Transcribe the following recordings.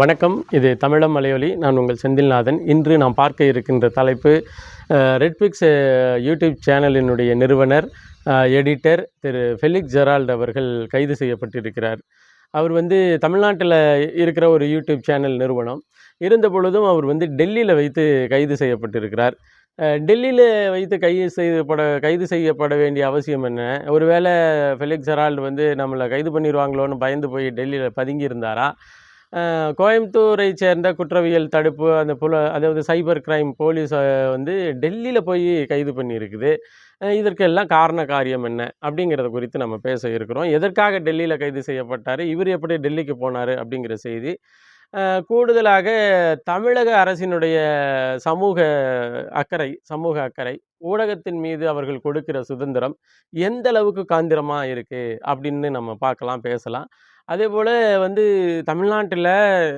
வணக்கம். இது தமிழம் மலையொலி. நான் உங்கள் செந்தில்நாதன். இன்று நாம் பார்க்க இருக்கின்ற தலைப்பு ரெட்பிக்ஸ் யூடியூப் சேனலினுடைய நிறுவனர் எடிட்டர் திரு ஃபெலிக்ஸ் ஜெரால்ட் அவர்கள் கைது செய்யப்பட்டிருக்கிறார். அவர் வந்து தமிழ்நாட்டில் இருக்கிற ஒரு யூடியூப் சேனல் நிறுவனம். இருந்த பொழுதும் அவர் வந்து டெல்லியில் வைத்து கைது செய்யப்பட்டிருக்கிறார். டெல்லியில் வைத்து கைது செய்யப்பட கைது செய்யப்பட வேண்டிய அவசியம் என்ன? ஒருவேளை ஃபெலிக்ஸ் ஜெரால்டு வந்து நம்மளை கைது பண்ணிடுவாங்களோன்னு பயந்து போய் டெல்லியில் பதுங்கி இருந்தாரா கோயம்புத்தூரை சேர்ந்த குற்றவியல் தடுப்பு அந்த புல அதாவது சைபர் கிரைம் போலீஸ் வந்து டெல்லியில் போய் கைது பண்ணியிருக்குது. இதற்கெல்லாம் காரண காரியம் என்ன அப்படிங்கிறத குறித்து நம்ம பேச இருக்கிறோம். எதற்காக டெல்லியில் கைது செய்யப்பட்டார்? இவர் எப்படி டெல்லிக்கு போனார் அப்படிங்கிற செய்தி கூடுதலாக தமிழக அரசினுடைய சமூக அக்கறை சமூக அக்கறை ஊடகத்தின் மீது அவர்கள் கொடுக்கிற சுதந்திரம் எந்த அளவுக்கு காந்திரமாக இருக்குது அப்படின்னு நம்ம பார்க்கலாம் பேசலாம். அதே போல் வந்து தமிழ்நாட்டில்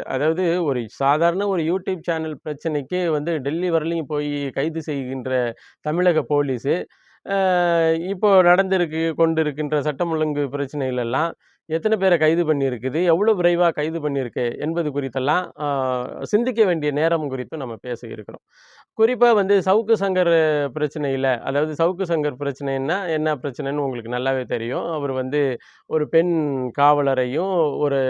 அதாவது ஒரு சாதாரண ஒரு யூடியூப் சேனல் பிரச்சனைக்கு வந்து டெல்லி வரலையும் போய் கைது செய்கின்ற தமிழக போலீஸு இப்போது இப்போ நடந்திருக்கு கொண்டு இருக்கின்ற சட்டம் ஒழுங்கு பிரச்சனைகளெல்லாம் எத்தனை பேரை கைது பண்ணியிருக்குது? எவ்வளோ விரைவாக கைது பண்ணியிருக்கு என்பது குறித்தெல்லாம் சிந்திக்க வேண்டிய நேரம் குறித்தும் நம்ம பேச இருக்கிறோம் குறிப்பாக வந்து சவுக்கு சங்கர் பிரச்சனையில் அதாவது சவுக்கு சங்கர் பிரச்சனைன்னா என்ன பிரச்சனைன்னு உங்களுக்கு நல்லாவே தெரியும். அவர் வந்து ஒரு பெண் காவலரையும் ஒரு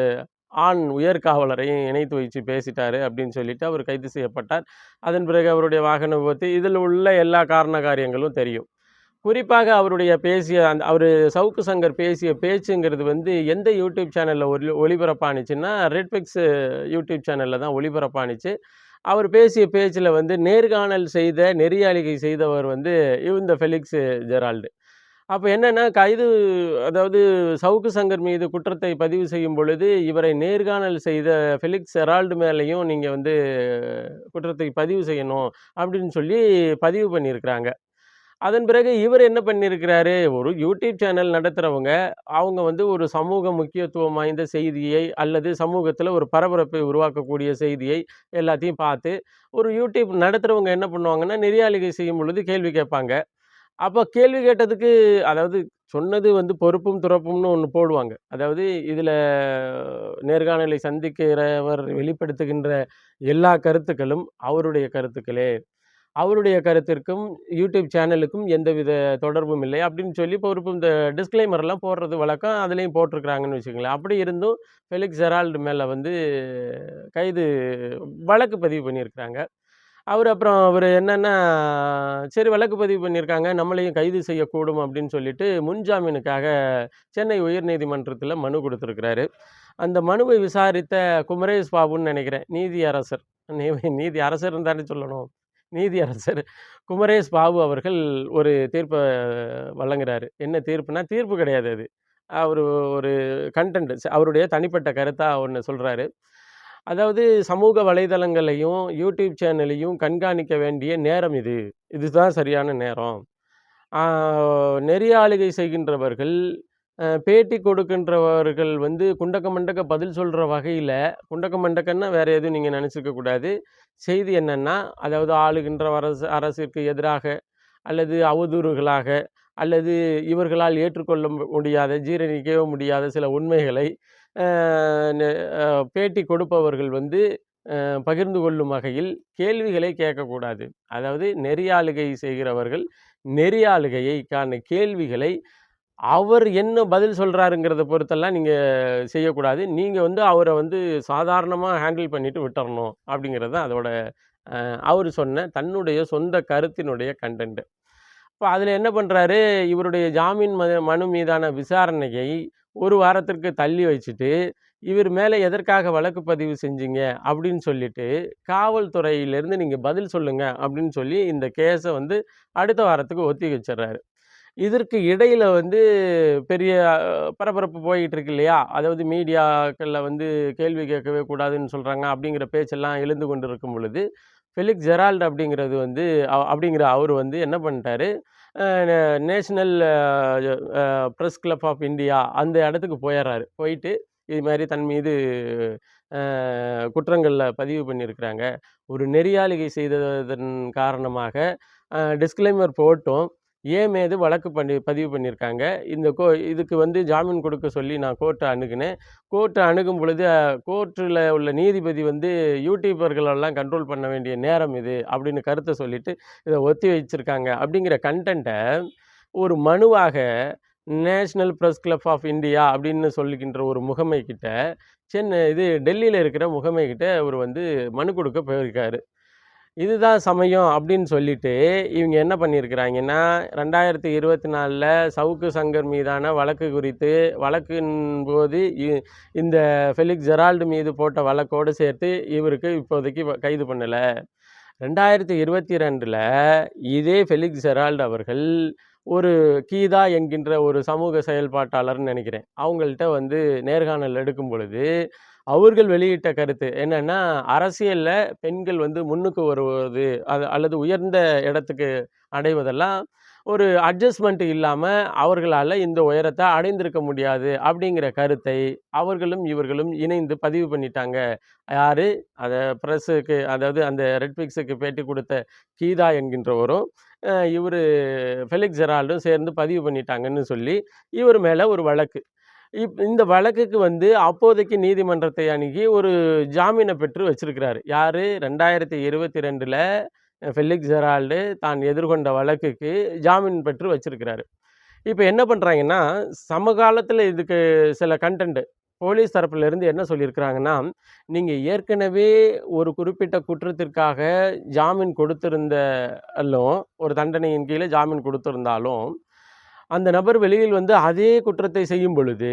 ஆண் உயர் காவலரையும் இணைத்து வச்சு பேசிட்டாரு அப்படின்னு சொல்லிட்டு அவர் கைது செய்யப்பட்டார். அதன் பிறகு அவருடைய வாகன விபத்து இதில் உள்ள எல்லா காரண காரியங்களும் தெரியும். குறிப்பாக அவருடைய பேசிய அந்த அவர் சவுக்கு சங்கர் பேசிய பேச்சுங்கிறது வந்து எந்த யூடியூப் சேனலில் ஒளி ஒளிபரப்பானுச்சுன்னா ரெட்பிக்ஸ் யூடியூப் சேனலில் தான் ஒளிபரப்பானுச்சு. அவர் பேசிய பேச்சில் வந்து நேர்காணல் செய்த நெறியாளிகை செய்தவர் வந்து இந்த ஃபெலிக்ஸ் ஜெரால்டு அப்போ என்னென்னா கைது அதாவது சவுக்கு சங்கர் மீது குற்றத்தை பதிவு செய்யும் பொழுது இவரை நேர்காணல் செய்த ஃபெலிக்ஸ் ஜெரால்டு மேலேயும் நீங்கள் வந்து குற்றத்தை பதிவு செய்யணும் அப்படின்னு சொல்லி பதிவு பண்ணியிருக்கிறாங்க. அதன் பிறகு இவர் என்ன பண்ணியிருக்கிறாரு? ஒரு யூடியூப் சேனல் நடத்துகிறவங்க அவங்க வந்து ஒரு சமூக முக்கியத்துவம் வாய்ந்த செய்தியை அல்லது சமூகத்தில் ஒரு பரபரப்பை உருவாக்கக்கூடிய செய்தியை எல்லாத்தையும் பார்த்து ஒரு யூடியூப் நடத்துகிறவங்க என்ன பண்ணுவாங்கன்னா நெறியாளிகை செய்யும் பொழுது கேள்வி கேட்பாங்க. அப்போ கேள்வி கேட்டதுக்கு அதாவது சொன்னது வந்து பொறுப்பும் துறப்பும்னு ஒன்று போடுவாங்க. அதாவது இதில் நேர்காணலை சந்திக்கிறவர் வெளிப்படுத்துகின்ற எல்லா கருத்துக்களும் அவருடைய கருத்துக்களே. அவருடைய கருத்திற்கும் யூடியூப் சேனலுக்கும் எந்தவித தொடர்பும் இல்லை. அப்படின்னு சொல்லி இப்போ ஒரு இப்போ இந்த டிஸ்க்ளைமர்லாம் போடுறது வழக்கம். அதுலேயும் போட்டிருக்கிறாங்கன்னு வச்சுக்கோங்களேன். அப்படி இருந்தும் ஃபெலிக்ஸ் ஜெரால்டு மேலே வந்து கைது வழக்கு பதிவு பண்ணியிருக்கிறாங்க. அவர் அப்புறம் அவர் என்னென்னா சரி வழக்கு பதிவு பண்ணியிருக்காங்க. நம்மளையும் கைது செய்யக்கூடும் அப்படின்னு சொல்லிட்டு முன்ஜாமீனுக்காக சென்னை உயர்நீதிமன்றத்தில் மனு கொடுத்துருக்கிறாரு. அந்த மனுவை விசாரித்த குமரேஷ் பாபுன்னு நினைக்கிறேன். நீதி அரசர். நீதி அரசர் தானே சொல்லணும். நீதியரசர் குமரேஷ் பாபு அவர்கள் ஒரு தீர்ப்பை வழங்குறாரு. என்ன தீர்ப்புனா தீர்ப்பு கிடையாது அது. அவர் ஒரு கண்டென்ட் அவருடைய தனிப்பட்ட கருத்தாக ஒன்று சொல்கிறாரு அதாவது சமூக வலைதளங்களையும் யூடியூப் சேனலையும் கண்காணிக்க வேண்டிய நேரம் இது. இதுதான் சரியான நேரம். நெறியாளுகை செய்கின்றவர்கள் பேட்டி கொடுக்கின்றவர்கள் வந்து குண்டக்க மண்டக்க பதில் சொல்கிற வகையில் குண்டக்க மண்டக்கன்னா வேறு எதுவும் நீங்கள் நினச்சிக்க கூடாது. செய்தி என்னென்னா அதாவது ஆளுகின்ற அரசு அரசிற்கு எதிராக அல்லது அவதூறுகளாக அல்லது இவர்களால் ஏற்றுக்கொள்ள முடியாத ஜீரணிக்கவே முடியாத சில உண்மைகளை நெ- பேட்டி கொடுப்பவர்கள் வந்து பகிர்ந்து கொள்ளும் வகையில் கேள்விகளை கேட்கக்கூடாது. அதாவது நெறியாளுகை செய்கிறவர்கள் நெறியாளுகையைக்கான கேள்விகளை அவர் என்ன பதில் சொல்கிறாருங்கிறத பொறுத்தெல்லாம் நீங்கள் செய்யக்கூடாது. நீங்கள் வந்து அவரை வந்து சாதாரணமாக ஹேண்டில் பண்ணிவிட்டு விட்டுறணும் அப்படிங்கிறது தான் அதோட அவர் சொன்ன தன்னுடைய சொந்த கருத்தினுடைய கண்டென்ட். இப்போ அதில் என்ன பண்ணுறாரு இவருடைய ஜாமீன் ம மனு மீதான விசாரணையை ஒரு வாரத்திற்கு தள்ளி வச்சுட்டு இவர் மேலே எதற்காக வழக்கு பதிவு செஞ்சீங்க அப்படின்னு சொல்லிட்டு காவல்துறையிலேருந்து நீங்கள் பதில் சொல்லுங்கள் அப்படின்னு சொல்லி இந்த கேஸை வந்து அடுத்த வாரத்துக்கு ஒத்தி வச்சிடுறாரு இதற்கு இடையில் வந்து பெரிய பரபரப்பு போயிட்டு இருக்கு இல்லையா அதாவது மீடியாக்களில் வந்து கேள்வி கேட்கவே கூடாதுன்னு சொல்கிறாங்க அப்படிங்கிற பேச்செல்லாம் எழுந்து கொண்டு இருக்கும் பொழுது ஃபெலிக்ஸ் ஜெரால்டு அப்படிங்கிறது வந்து அ- அப்படிங்கிற அவர் வந்து என்ன பண்ணிட்டாரு? National press club of India அந்த இடத்துக்கு போயிடுறாரு போயிட்டு இது மாதிரி தன் மீது குற்றங்களில் பதிவு பண்ணியிருக்கிறாங்க. ஒரு நெறியாளிகை செய்ததன் காரணமாக டிஸ்க்ளைமர் போட்டும். ஏன் மீது வழக்கு பண்ணி பதிவு பண்ணியிருக்காங்க? இந்த கோ இதுக்கு வந்து ஜாமீன் கொடுக்க சொல்லி நான் கோர்ட்டை அணுகினேன். கோர்ட்டை அணுகும் பொழுது கோர்ட்டில் உள்ள நீதிபதி வந்து யூடியூபர்களெல்லாம் கண்ட்ரோல் பண்ண வேண்டிய நேரம் இது அப்படின்னு கருத்தை சொல்லிட்டு இதை ஒத்தி வச்சிருக்காங்க. அப்படிங்கிற கண்டென்ட்டை ஒரு மனுவாக national press club of India அப்படின்னு சொல்லிக்கின்ற ஒரு முகமை கிட்ட சென்னை இது டெல்லியில் இருக்கிற முகமை கிட்ட அவர் வந்து மனு கொடுக்க போயிருக்காரு. இதுதான் சமயம் அப்படின்னு சொல்லிட்டு இவங்க என்ன பண்ணியிருக்கிறாங்கன்னா ரெண்டாயிரத்தி இருபத்தி நாலில் சவுக்கு சங்கர் மீதான வழக்கு குறித்து வழக்கின் போது இ- இந்த ஃபெலிக்ஸ் ஜெரால்டு மீது போட்ட வழக்கோடு சேர்த்து இவருக்கு இப்போதைக்கு கைது பண்ணலை. ரெண்டாயிரத்தி இருபத்தி ரெண்டில் இதே ஃபெலிக்ஸ் ஜெரால்டு அவர்கள் ஒரு கீதா என்கின்ற ஒரு சமூக செயல்பாட்டாளர்னு நினைக்கிறேன். அவங்கள்ட்ட வந்து நேர்காணல் எடுக்கும் பொழுது அவர்கள் வெளியிட்ட கருத்து. என்னன்னா அரசியலில் பெண்கள் வந்து முன்னுக்கு வருவது அது அல்லது உயர்ந்த இடத்துக்கு அடைவதெல்லாம் ஒரு அட்ஜஸ்ட்மெண்ட் இல்லாமல் அவர்களால் இந்த உயரத்தை அடைந்திருக்க முடியாது அப்படிங்கிற கருத்தை அவர்களும் இவர்களும் இணைந்து பதிவு பண்ணிட்டாங்க. யார்? அதை ப்ரெஸ்ஸுக்கு அதாவது அந்த ரெட்பிக்ஸுக்கு பேட்டி கொடுத்த கீதா என்கின்றவரும் இவர் ஃபெலிக்ஸ் ஜெரால்டும் சேர்ந்து பதிவு பண்ணிட்டாங்கன்னு சொல்லி இவர் மேலே ஒரு வழக்கு. இப் இந்த வழக்குக்கு வந்து அப்போதைக்கு நீதிமன்றத்தை அணுகி ஒரு ஜாமீனை பெற்று வச்சிருக்கிறாரு. யார்? ரெண்டாயிரத்தி இருபத்தி ரெண்டில் ஃபெலிக்ஸ் ஜெரால்டு தான் எதிர்கொண்ட வழக்குக்கு ஜாமீன் பெற்று வச்சிருக்கிறாரு. இப்போ என்ன பண்ணுறாங்கன்னா சமகாலத்தில் இதுக்கு சில கண்டென்ட் போலீஸ் தரப்புலேருந்து என்ன சொல்லியிருக்கிறாங்கன்னா நீங்கள் ஏற்கனவே ஒரு குறிப்பிட்ட குற்றத்திற்காக ஜாமீன் கொடுத்திருந்தாலும் ஒரு தண்டனையின் கீழே ஜாமீன் கொடுத்துருந்தாலும் அந்த நபர் வெளியில் வந்து அதே குற்றத்தை செய்யும் பொழுது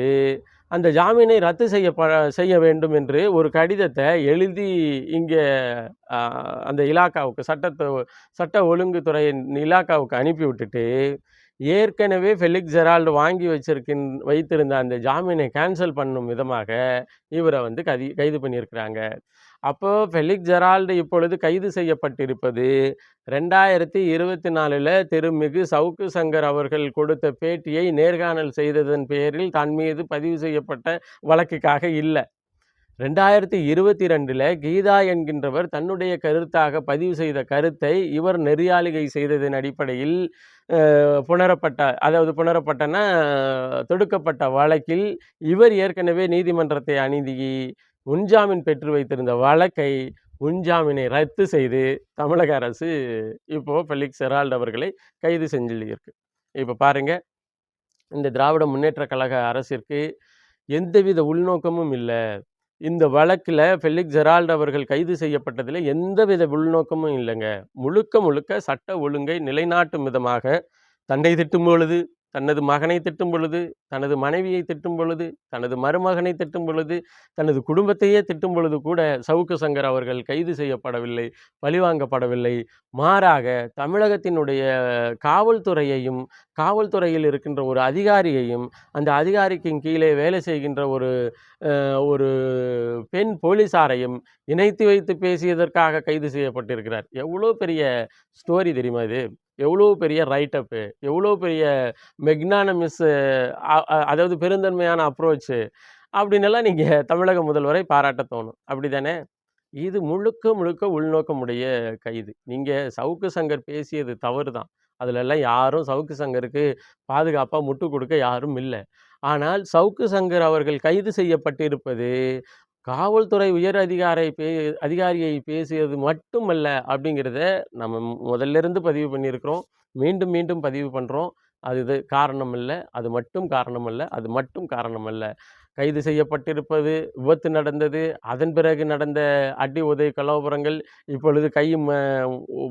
அந்த ஜாமீனை ரத்து செய்ய செய்ய வேண்டும் என்று ஒரு கடிதத்தை எழுதி இங்கே அந்த இலாக்காவுக்கு சட்டத்தை சட்ட ஒழுங்குத்துறையின் இலாக்காவுக்கு அனுப்பி விட்டுட்டு ஏற்கனவே ஃபெலிக்ஸ் ஜெரால்டு வாங்கி வச்சிருக்கின் வைத்திருந்த அந்த ஜாமீனை கேன்சல் பண்ணும் விதமாக இவரை வந்து கதி கைது பண்ணியிருக்கிறாங்க. அப்போ ஃபெலிக்ஸ் ஜெரால்டு இப்பொழுது கைது செய்யப்பட்டிருப்பது. ரெண்டாயிரத்தி இருபத்தி நாலில் திருமிகு சவுக்கு சங்கர் அவர்கள் கொடுத்த பேட்டியை நேர்காணல் செய்ததன் பேரில் தன் மீது பதிவு செய்யப்பட்ட வழக்குக்காக இல்லை. ரெண்டாயிரத்தி இருபத்தி ரெண்டில் கீதா என்கின்றவர் தன்னுடைய கருத்தாக பதிவு செய்த கருத்தை இவர் நெறியாளிகை செய்ததன் அடிப்படையில் புணரப்பட்ட அதாவது புணரப்பட்டன தொடுக்கப்பட்ட வழக்கில் இவர் ஏற்கனவே நீதிமன்றத்தை அணுகி முன்ஜாமீன் பெற்று வைத்திருந்த வழக்கை முன்ஜாமீனை ரத்து செய்து தமிழக அரசு இப்போது ஃபெலிக்ஸ் செரால்ட் அவர்களை கைது செஞ்சிருக்கு. இப்போ பாருங்கள் இந்த திராவிட முன்னேற்ற கழக அரசிற்கு எந்தவித உள்நோக்கமும் இல்லை. இந்த வழக்கில் ஃபெலிக்ஸ் ஜெரால்ட் அவர்கள் கைது செய்யப்பட்டதில் எந்தவித உள்நோக்கமும் இல்லைங்க. முழுக்க முழுக்க சட்ட ஒழுங்கை நிலைநாட்டும் விதமாக தண்டை திட்டும் பொழுது தனது மகனை திட்டும் பொழுது தனது மனைவியை திட்டும் பொழுது தனது மருமகனை திட்டும் பொழுது தனது குடும்பத்தையே திட்டும் பொழுது கூட சவுக்கு சங்கர் அவர்கள் கைது செய்யப்படவில்லை பழிவாங்கப்படவில்லை. மாறாக தமிழகத்தினுடைய காவல்துறையையும் காவல்துறையில் இருக்கின்ற ஒரு அதிகாரியையும் அந்த அதிகாரிக்கின் கீழே வேலை செய்கின்ற ஒரு ஒரு பெண் போலீசாரையும் இணைத்து வைத்து பேசியதற்காக கைது செய்யப்பட்டிருக்கிறார். எவ்வளோ பெரிய ஸ்டோரி தெரியுமா இது? எவ்வளோ பெரிய ரைட்டப்பு எவ்வளோ பெரிய மெக்னானமிஸ் அதாவது பெருந்தன்மையான அப்ரோச்சு அப்படின்னெல்லாம் நீங்கள் தமிழக முதல்வரை பாராட்ட தோணும். அப்படி தானே இது முழுக்க முழுக்க உள்நோக்கமுடைய கைது நீங்கள் சவுக்கு சங்கர் பேசியது தவறு தான் அதிலெல்லாம் யாரும் சவுக்கு சங்கருக்கு பாதுகாப்பாக முட்டு கொடுக்க யாரும் இல்லை. ஆனால் சவுக்கு சங்கர் அவர்கள் கைது செய்யப்பட்டிருப்பது காவல்துறை உயர் அதிகாரை பே அதிகாரியை பேசியது மட்டுமல்ல அப்படிங்கிறத நம்ம முதல்ல இருந்து பதிவு பண்ணியிருக்கிறோம். மீண்டும் மீண்டும் பதிவு பண்ணுறோம் அது இது காரணம் இல்லை அது மட்டும் காரணம் அல்ல அது மட்டும் காரணம் அல்ல கைது செய்யப்பட்டிருப்பது விபத்து நடந்தது அதன் பிறகு நடந்த அடி உதவி கலவரங்கள் இப்பொழுது கை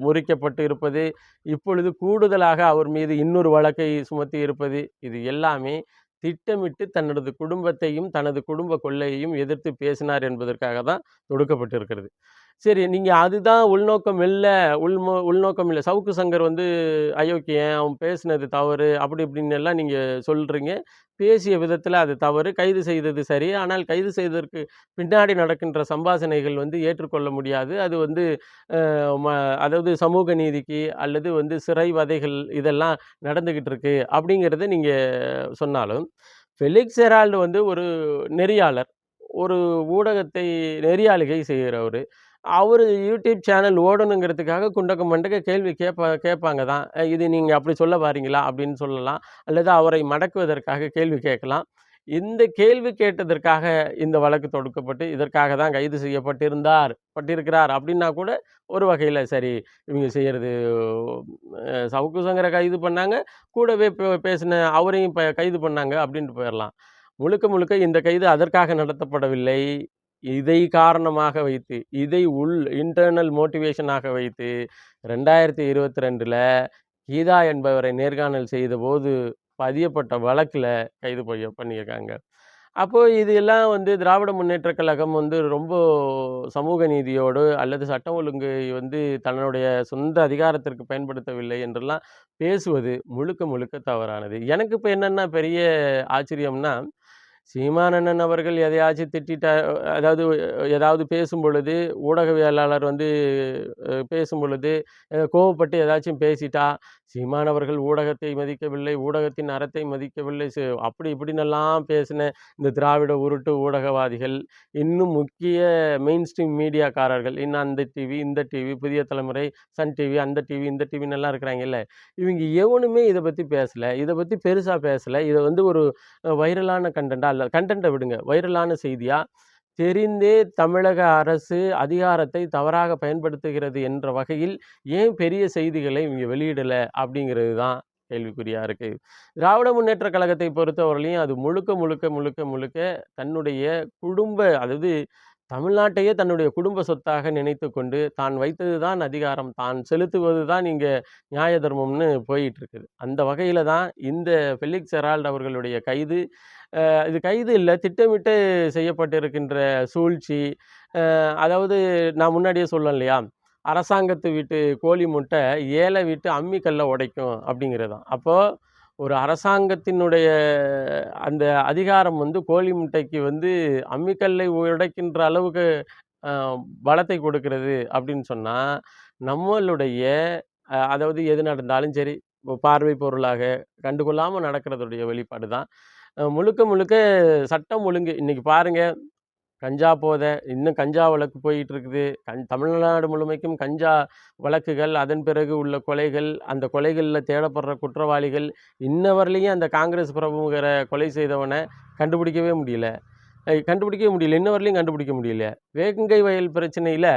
முறிக்கப்பட்டு இருப்பது இப்பொழுது கூடுதலாக அவர் மீது இன்னொரு வழக்கை சுமத்தி இருப்பது இது எல்லாமே திட்டமிட்டு தனது குடும்பத்தையும் தனது குடும்ப கொள்ளையையும் எதிர்த்து பேசினார் என்பதற்காக தான் தொடுக்கப்பட்டிருக்கிறது. சரி நீங்கள் அதுதான் உள்நோக்கம் இல்லை உள்மோ உள்நோக்கம் இல்லை. சவுக்கு சங்கர் வந்து அயோக்கியன் அவன் பேசினது தவறு அப்படி இப்படின்னு எல்லாம் நீங்கள் சொல்கிறீங்க பேசிய விதத்தில் அது தவறு கைது செய்தது சரி. ஆனால் கைது செய்ததற்கு பின்னாடி நடக்கின்ற சம்பாசனைகள் வந்து ஏற்றுக்கொள்ள முடியாது. அது வந்து ம- அதாவது சமூக நீதிக்கு அல்லது வந்து சிறை வதைகள் இதெல்லாம் நடந்துக்கிட்டு இருக்கு அப்படிங்கிறத நீங்கள் சொன்னாலும் ஃபெலிக்ஸ் ஹெரால்டு வந்து ஒரு நெறியாளர் ஒரு ஊடகத்தை நெறியாளிகை செய்கிறவர் அவர் யூடியூப் சேனல் ஓடணுங்கிறதுக்காக குண்டக்க மண்டக்க கேள்வி கேட்பா கேட்பாங்க தான். இது நீங்கள் அப்படி சொல்ல வாரீங்களா? அப்படின்னு சொல்லலாம். அல்லது அவரை மடக்குவதற்காக கேள்வி கேட்கலாம். இந்த கேள்வி கேட்டதற்காக இந்த வழக்கு தொடுக்கப்பட்டு, இதற்காக தான் கைது செய்யப்பட்டிருந்தார் பட்டிருக்கிறார் அப்படின்னா கூட ஒரு வகையில் சரி, இவங்க செய்கிறது சவுக்கு சங்கரை கைது பண்ணாங்க. கூடவே பேசின அவரையும் ப கைது பண்ணாங்க அப்படின்ட்டு போயிடலாம் முழுக்க முழுக்க இந்த கைது அதற்காக நடத்தப்படவில்லை. இதை காரணமாக வைத்து, இதை உள் இன்டர்னல் மோட்டிவேஷனாக வைத்து 2022ல கீதா என்பவரை நேர்காணல் செய்தபோது பதியப்பட்ட வழக்கில் கைது பொய்ய பண்ணியிருக்காங்க. அப்போது இது எல்லாம் வந்து திராவிட முன்னேற்றக் கழகம் வந்து ரொம்ப சமூக நீதியோடு அல்லது சட்டம் ஒழுங்கை வந்து தன்னுடைய சொந்த அதிகாரத்திற்கு பயன்படுத்தவில்லை என்றெல்லாம் பேசுவது முழுக்க முழுக்க தவறானது. எனக்கு இப்போ என்னென்னா பெரிய ஆச்சரியம்னா, சீமானண்ணன் அவர்கள் எதையாச்சும் திட்டிட்டா அதாவது ஏதாவது பேசும்பொழுது, ஊடகவியலாளர் வந்து பேசும் பேசும்பொழுது, கோவப்பட்டு ஏதாச்சும் பேசிட்டா, சீமானவர்கள் ஊடகத்தை மதிக்கவில்லை, ஊடகத்தின் அறத்தை மதிக்கவில்லை, அப்படி இப்படின்னெல்லாம் பேசின இந்த திராவிட உருட்டு ஊடகவாதிகள், இன்னும் முக்கிய மெயின் ஸ்ட்ரீம் மீடியாக்காரர்கள், இன்னும் அந்த டிவி, இந்த டிவி, புதிய தலைமுறை, சன் டிவி, அந்த டிவி, இந்த டிவின்னெல்லாம் இருக்கிறாங்கல்ல, இவங்க எவனுமே இதை பற்றி பேசலை இதை பற்றி பெருசாக பேசலை இதை வந்து ஒரு வைரலான கன்டென்ட்டா இல்ல கண்டென்ட்டை விடுங்க. வைரலான செய்தியாக தெரிந்தே தமிழக அரசு அதிகாரத்தை தவறாக பயன்படுத்துகிறது என்ற வகையில் ஏன் பெரிய செய்திகளை இவங்க வெளியிடலை அப்படிங்கிறது தான் கேள்விக்குறியாக இருக்குது திராவிட முன்னேற்ற கழகத்தை பொறுத்தவரையிலையும் அது முழுக்க, முழுக்க, முழுக்க, முழுக்க தன்னுடைய குடும்ப அதாவது தமிழ்நாட்டையே தன்னுடைய குடும்ப சொத்தாக நினைத்துக்கொண்டு, தான் வைத்தது தான் அதிகாரம், தான் செலுத்துவது தான் இங்கே நியாய தர்மம்னு போயிட்டு இருக்குது. அந்த வகையில் தான் இந்த ஃபெலிக்ஸ் செரால்ட் அவர்களுடைய கைது, இது கைது இல்லை திட்டமிட்டு செய்யப்பட்டிருக்கின்ற சூழ்ச்சி. அதாவது நான் முன்னாடியே சொன்னேன் இல்லையா? அரசாங்கத்து வீட்டு கோழி முட்டை ஏழை வீட்டு அம்மிக்கல்லை உடைக்கும் உடைக்கும் தான் அப்போது ஒரு அரசாங்கத்தினுடைய அந்த அதிகாரம் வந்து கோழி முட்டைக்கு வந்து அம்மிக்கல்லை உடைக்கின்ற அளவுக்கு பலத்தை கொடுக்கிறது அப்படின்னு சொன்னால் நம்மளுடைய அதாவது எது நடந்தாலும் சரி, பார்வை பொருளாக கண்டுகொள்ளாமல் நடக்கிறதுடைய வெளிப்பாடு தான். முழுக்க முழுக்க சட்டம் ஒழுங்கு இன்றைக்கி பாருங்கள் கஞ்சா போதை, இன்னும் கஞ்சா வழக்கு போயிட்டு இருக்குது. கஞ் தமிழ்நாடு முழுமைக்கும் கஞ்சா வழக்குகள், அதன் பிறகு உள்ள கொலைகள், அந்த கொலைகளில் தேடப்படுற குற்றவாளிகள், இன்ன வரையிலயும் அந்த காங்கிரஸ் பிரமுகர கொலை செய்தவனை கண்டுபிடிக்கவே முடியல. கண்டுபிடிக்க கண்டுபிடிக்கவே முடியல. இன்ன வரையிலயும் கண்டுபிடிக்க முடியல. வேங்கை வயல் பிரச்சனையில்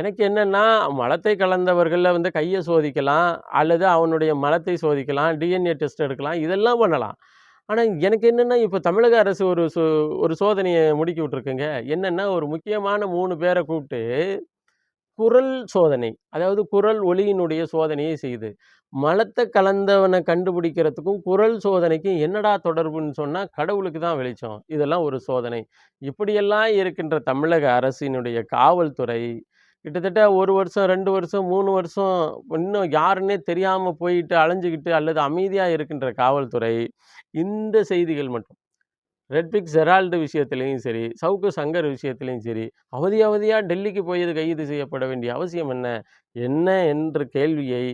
எனக்கு என்னென்னா மலத்தை கலந்தவர்களில் வந்து கையை சோதிக்கலாம், அல்லது அவனுடைய மலத்தை சோதிக்கலாம், டிஎன்ஏ டெஸ்ட் எடுக்கலாம், இதெல்லாம் பண்ணலாம். ஆனால் எனக்கு என்னென்னா இப்போ தமிழக அரசு ஒரு சோ ஒரு சோதனையை முடுக்கி விட்ருக்குங்க என்னென்னா ஒரு முக்கியமான மூணு பேரை கூப்பிட்டு குரல் சோதனை. அதாவது குரல் ஒளியினுடைய சோதனையை செய்யுது. மலத்தை கலந்தவனை கண்டுபிடிக்கிறதுக்கும், குரல் சோதனைக்கும் என்னடா தொடர்புன்னு சொன்னால் கடவுளுக்கு தான் வெளிச்சம். இதெல்லாம் ஒரு சோதனை. இப்படியெல்லாம் இருக்கின்ற தமிழக அரசினுடைய காவல்துறை, கிட்டத்தட்ட ஒரு வருஷம், ரெண்டு வருஷம், மூணு வருஷம் இன்னும் யாருன்னே தெரியாமல் போயிட்டு அலைஞ்சிக்கிட்டு அல்லது அமைதியாக இருக்கின்ற காவல்துறை, இந்த செய்திகள் மட்டும். ரெட்பிக் ஜெரால்டு விஷயத்துலேயும் சரி, சவுக்கு சங்கர் விஷயத்துலேயும் சரி, அவதி அவதியாக டெல்லிக்கு போய் கைது செய்யப்பட வேண்டிய அவசியம் என்ன? என்ன என்ற கேள்வியை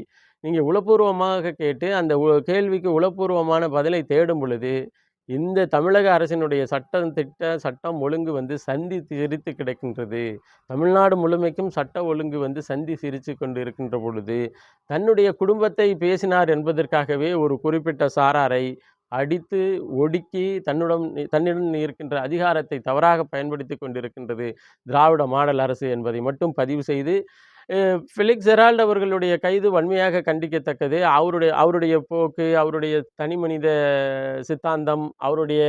நீங்கள் உளப்பூர்வமாக கேட்டு, அந்த கேள்விக்கு உளப்பூர்வமான பதிலை தேடும் பொழுது, இந்த தமிழக அரசினுடைய சட்டம், திட்ட சட்டம் ஒழுங்கு வந்து சந்தி சிரித்து கிடக்கின்றது. தமிழ்நாடு முழுமைக்கும் சட்ட ஒழுங்கு வந்து சந்தி சிரித்து கொண்டு இருக்கின்ற பொழுது, தன்னுடைய குடும்பத்தை பேசினார் என்பதற்காகவே ஒரு குறிப்பிட்ட சாராரை அடித்து, ஒடுக்கி, தன்னுடன் தன்னிடம் இருக்கின்ற அதிகாரத்தை தவறாக பயன்படுத்திக் கொண்டிருக்கின்றது திராவிட மாடல் அரசு என்பதை மட்டும் பதிவு செய்து, ஃபிலிக்ஸ் ஜெரால்ட் அவர்களுடைய கைது வன்மையாக கண்டிக்கத்தக்கது. அவருடைய அவருடைய போக்கு, அவருடைய தனி மனித சித்தாந்தம், அவருடைய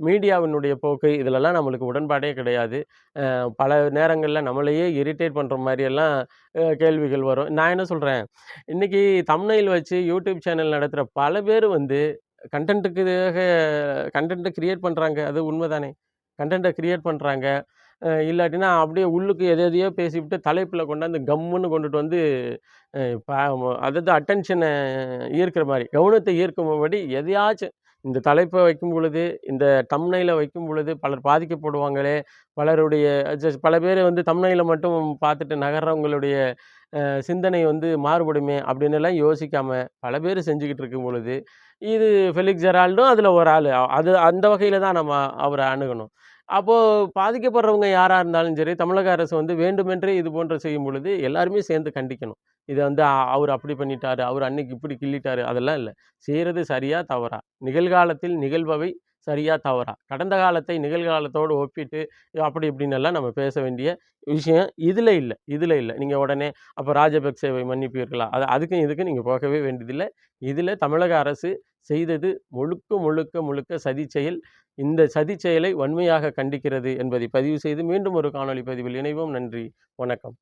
மீடியாவினுடைய போக்கு, இதிலெல்லாம் நம்மளுக்கு உடன்பாடே கிடையாது. பல நேரங்களில் நம்மளையே இரிட்டேட் பண்ணுற மாதிரியெல்லாம் கேள்விகள் வரும். நான் என்ன சொல்கிறேன் இன்னைக்கு தமிழில் வச்சு யூடியூப் சேனல் நடத்துகிற பல பேர் வந்து கன்டென்ட்டுக்காக கண்டென்ட்டை க்ரியேட் பண்ணுறாங்க அது உண்மைதானே கண்டென்ட்டை க்ரியேட் பண்ணுறாங்க இல்லாட்டினா அப்படியே உள்ளுக்கு எத எதையோ பேசிவிட்டு தலைப்பில் கொண்டாந்து கம்முன்னு கொண்டுட்டு வந்து அதாவது அட்டென்ஷனை ஈர்க்கிற மாதிரி கவனத்தை ஈர்க்கும்படி எதையாச்சும் இந்த தலைப்பை வைக்கும் பொழுது, இந்த தம்னையில் வைக்கும் பொழுது பலர் பாதிக்கப்படுவாங்களே, பலருடைய பல பேர் வந்து தம்னையில் மட்டும் பார்த்துட்டு நகர்றவங்களுடைய சிந்தனை வந்து மாறுபடுமே அப்படின்னுலாம் யோசிக்காமல் பல பேர் செஞ்சுக்கிட்டு இருக்கும் பொழுது, இது ஃபெலிக்ஸ் ஜெரால்டும் அதில் ஒரு ஆள் அது அந்த வகையில் தான் நம்ம அவரை அணுகணும். அப்போது பாதிக்கப்படுறவங்க யாராக இருந்தாலும் சரி தமிழக அரசு வந்து வேண்டுமென்றே இது போன்ற செய்யும் பொழுது எல்லாருமே சேர்ந்து கண்டிக்கணும். இதை வந்து அவர் அப்படி பண்ணிட்டாரு அவர் அன்னைக்கு இப்படி கிள்ளிட்டாரு அதெல்லாம் இல்லை. செய்கிறது சரியா தவறா? நிகழ்காலத்தில் நிகழ்பவை சரியா தவறா? கடந்த காலத்தை நிகழ்காலத்தோடு ஒப்பிட்டு அப்படி இப்படின்னு எல்லாம் நம்ம பேச வேண்டிய விஷயம் இதில் இல்லை இதில் இல்லை. நீங்கள் உடனே அப்போ ராஜபக்சேவை மன்னிப்பீர்களா? அது அதுக்கும் இதுக்கும் நீங்கள் போகவே வேண்டியதில்லை. இதில் தமிழக அரசு செய்தது முழுக்க முழுக்க முழுக்க சதி செயல் இந்த சதி செயலை வன்மையாக கண்டிக்கிறது என்பதை பதிவு செய்து மீண்டும் ஒரு காணொளி பதிவில் இணைவோம். நன்றி. வணக்கம்.